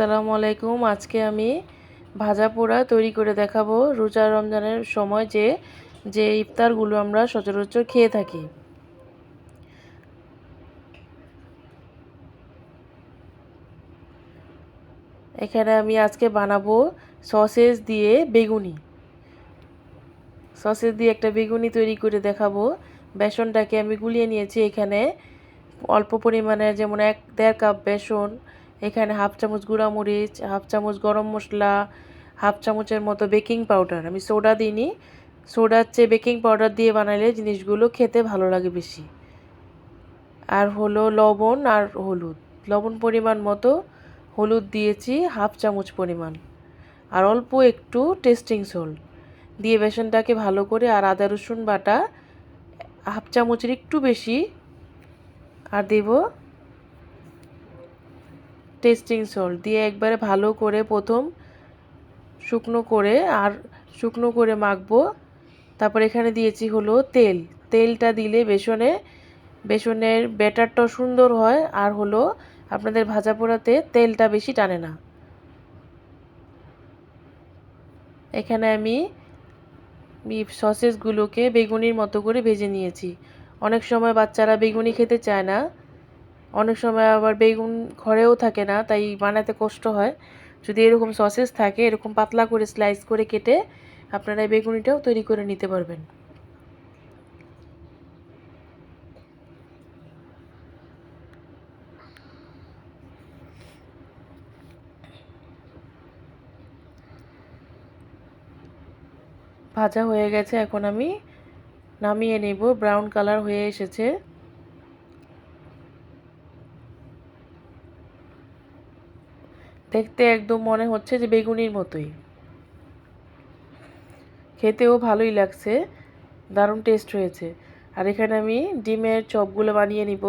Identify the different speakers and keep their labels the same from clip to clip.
Speaker 1: আসসালামু আলাইকুম। আজকে আমি ভাজা পোড়া তৈরি করে দেখাবো রোজা রমজানের সময় যে যে ইফতারগুলো আমরা সচরাচর খেয়ে থাকি। এখানে আমি আজকে বানাবো সসেজ দিয়ে বেগুনি। সসেজ দিয়ে একটা বেগুনি তৈরি করে দেখাবো। বেসনটাকে আমি গুলিয়ে নিয়েছি এখানে। অল্প পরিমাণে যেমন এক, দেড় কাপ বেসন এখানে হাফ চামচ গুঁড়া মরিচ হাফ চামচ গরম মশলা, হাফ চামচের মতো বেকিং পাউডার। আমি সোডা দিইনি। সোডার চেয়ে বেকিং পাউডার দিয়ে বানালে জিনিসগুলো খেতে ভালো লাগে বেশি। আর হলো লবণ আর হলুদ। লবণ পরিমাণ মতো হলুদ দিয়েছি, হাফ চামচ পরিমাণ। আর অল্প একটু টেস্টিং সল্ট। দিয়ে বেসনটাকে ভালো করে আর আদা, রসুন বাটা হাফ চামচের একটু বেশি। আর দেব টেস্টিং সল্ট দিয়ে একবারে ভালো করে প্রথম শুকনো করে আর শুকনো করে মাখবো। তারপর এখানে দিয়েছি হলো তেল। তেলটা দিলে বেসনে, বেসনের ব্যাটারটাও সুন্দর হয় আর হলো আপনাদের ভাজা পোড়াতে তেলটা বেশি টানে না। এখানে আমি সসেসগুলোকে বেগুনির মতো করে ভেজে নিয়েছি। অনেক সময় বাচ্চারা বেগুনি খেতে চায় না। অনেক সময় আবার বেগুন ঘরেও থাকে না, তাই বানাতে কষ্ট হয়। যদি এরকম সসেস থাকে, এরকম পাতলা করে স্লাইস করে কেটে আপনারা এই বেগুনিটাও তৈরি করে নিতে পারবেন। ভাজা হয়ে গেছে, এখন আমি নামিয়ে নেব। ব্রাউন কালার হয়ে এসেছে। দেখতে একদম মনে হচ্ছে যে বেগুনির মতোই। খেতেও ভালোই লাগছে, দারুণ টেস্ট হয়েছে আর এখানে আমি ডিমের চপগুলো বানিয়ে নিব।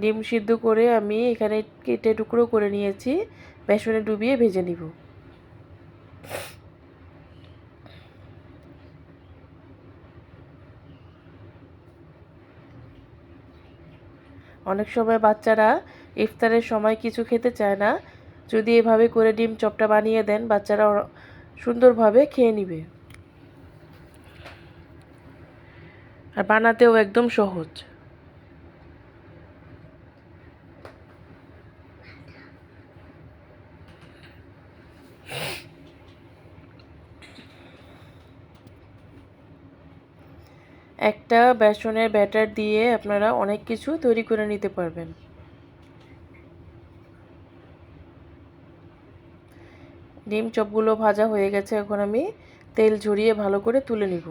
Speaker 1: ডিম সিদ্ধ করে আমি এখানে কেটে টুকরো করে নিয়েছি, বেসনে ডুবিয়ে ভেজে নিব। অনেক সময় বাচ্চারা ইফতারের সময় কিছু খেতে চায় না। যদি এভাবে করে ডিম চপটা বানিয়ে দেন, বাচ্চারা সুন্দরভাবে খেয়ে নিবে। আর বানাতেও একদম সহজ। একটা বেসনের ব্যাটার দিয়ে আপনারা অনেক কিছু তৈরি করে নিতে পারবেন। ডিম চপগুলো ভাজা হয়ে গেছে, এখন আমি তেল ঝরিয়ে ভালো করে তুলে নিব।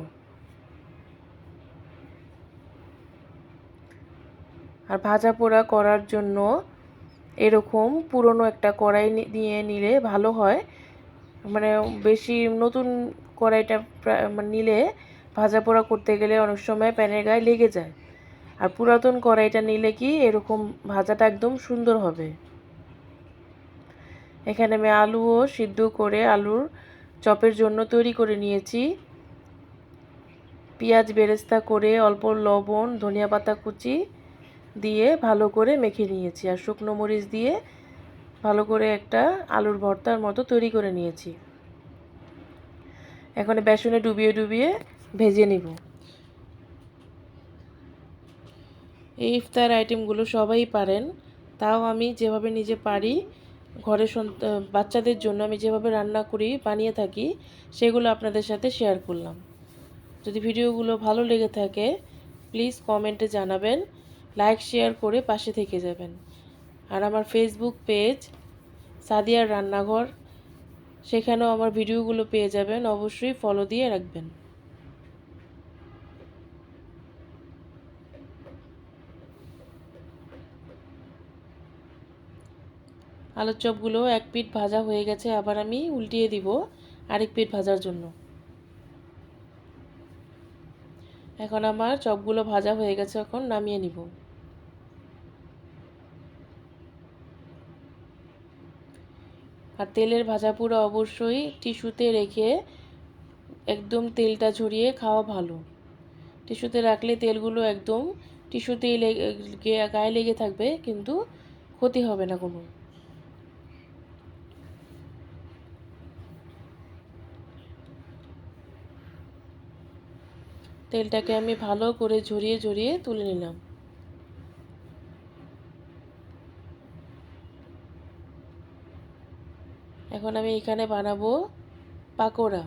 Speaker 1: আর ভাজা পোড়া করার জন্য এরকম পুরনো একটা কড়াই নিয়ে নিলে ভালো হয়। মানে বেশি নতুন কড়াইটা মানে নিলে ভাজা পোড়া করতে গেলে অনেক সময় প্যানের গায়ে লেগে যায়। আর পুরাতন কড়াইটা নিলে কি এরকম ভাজাটা একদম সুন্দর হবে। এখানে আমি আলুও সিদ্ধ করে আলুর চপের জন্য তৈরি করে নিয়েছি। পেঁয়াজ বেরেস্তা করে অল্প লবণ, ধনিয়া পাতা কুচি দিয়ে ভালো করে মেখে নিয়েছি আর শুকনো মরিচ দিয়ে ভালো করে একটা আলুর ভর্তার মতো তৈরি করে নিয়েছি। এখন বেসনে ডুবিয়ে ডুবিয়ে ভেজে নিব। এই ইফতার আইটেমগুলো সবাই পারেন, তাও আমি যেভাবে নিজে পারি ঘরে বাচ্চাদের জন্য আমি যেভাবে রান্না করি, বানিয়ে থাকি, সেগুলো আপনাদের সাথে শেয়ার করলাম। যদি ভিডিওগুলো ভালো লেগে থাকে প্লিজ কমেন্টে জানাবেন লাইক শেয়ার করে পাশে থেকে যাবেন। আর আমার ফেসবুক পেজ সাদিয়ার রান্নাঘর, সেখানেও আমার ভিডিওগুলো পেয়ে যাবেন, অবশ্যই ফলো দিয়ে রাখবেন। আলুর চপগুলো এক পিঠ ভাজা হয়ে গেছে, আবার আমি উল্টিয়ে দিব আরেক পিঠ ভাজার জন্য। এখন আমার চপগুলো ভাজা হয়ে গেছে, এখন নামিয়ে নিব। আর তেলের ভাজা পুরো অবশ্যই টিস্যুতে রেখে একদম তেলটা ঝরিয়ে খাওয়া ভালো। টিস্যুতে রাখলে তেলগুলো একদম টিস্যুতেই লেগে, গায়ে লেগে থাকবে, কিন্তু ক্ষতি হবে না কোনো। তেলটাকে আমি ভালো করে ঝরিয়ে ঝরিয়ে তুলে নিলাম। এখন আমি এখানে বানাবো পাকোড়া।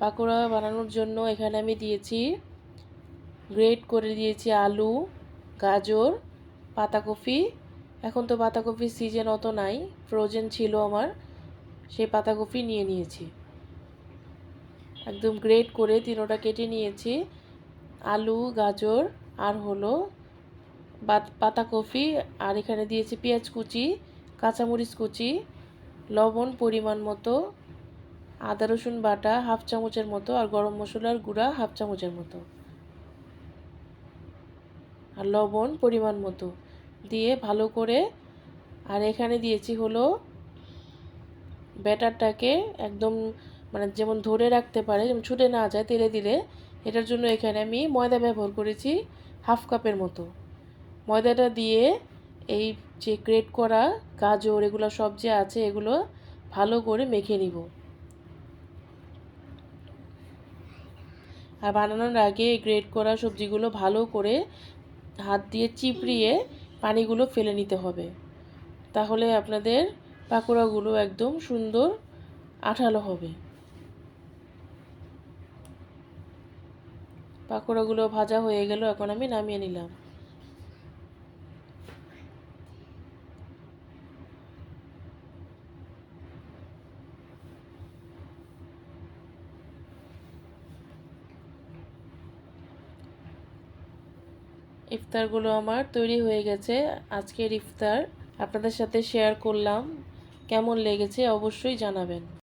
Speaker 1: পাকোড়া বানানোর জন্য এখানে আমি দিয়েছি, গ্রেট করে দিয়েছি আলু, গাজর পাতাকপি এখন তো পাতাকপির সিজন অত নাই, ফ্রোজেন ছিল আমার, সেই পাতাকপি নিয়ে নিয়েছি। একদম গ্রেট করে তিনোটা কেটে নিয়েছি। আলু, গাজর, আর হলো পাতাকপি, আর এখানে দিয়েছি পেঁয়াজ কুচি, কাঁচামরিচ কুচি, লবণ পরিমাণ মতো, আদা, রসুন বাটা, হাফ চামচের মতো, আর গরম মশলার গুঁড়া হাফ চামচের মতো। আর লবণ পরিমাণ মতো দিয়ে ভালো করে, আর এখানে দিয়েছি হলো ব্যাটারটাকে একদম মানে যেমন ধরে রাখতে পারে, যেমন ছুটে না যায়, তেলে দিলে এটার জন্য এখানে আমি ময়দা ব্যবহার করেছি হাফ কাপের মতো। ময়দাটা দিয়ে এই যে গ্রেট করা গাজর, এগুলো সব যে আছে এগুলো ভালো করে মেখে নিব। আর বানানোর আগে গ্রেট করা সবজিগুলো ভালো করে হাত দিয়ে চিপড়িয়ে পানিগুলো ফেলে নিতে হবে। তাহলে আপনাদের পাকোড়াগুলো একদম সুন্দর আঠালো হবে। পাকোড়াগুলো ভাজা হয়ে গেল, এখন আমি নামিয়ে নিলাম। ইফতারগুলো আমার তৈরি হয়ে গেছে। আজকের ইফতার আপনাদের সাথে শেয়ার করলাম। কেমন লেগেছে অবশ্যই জানাবেন।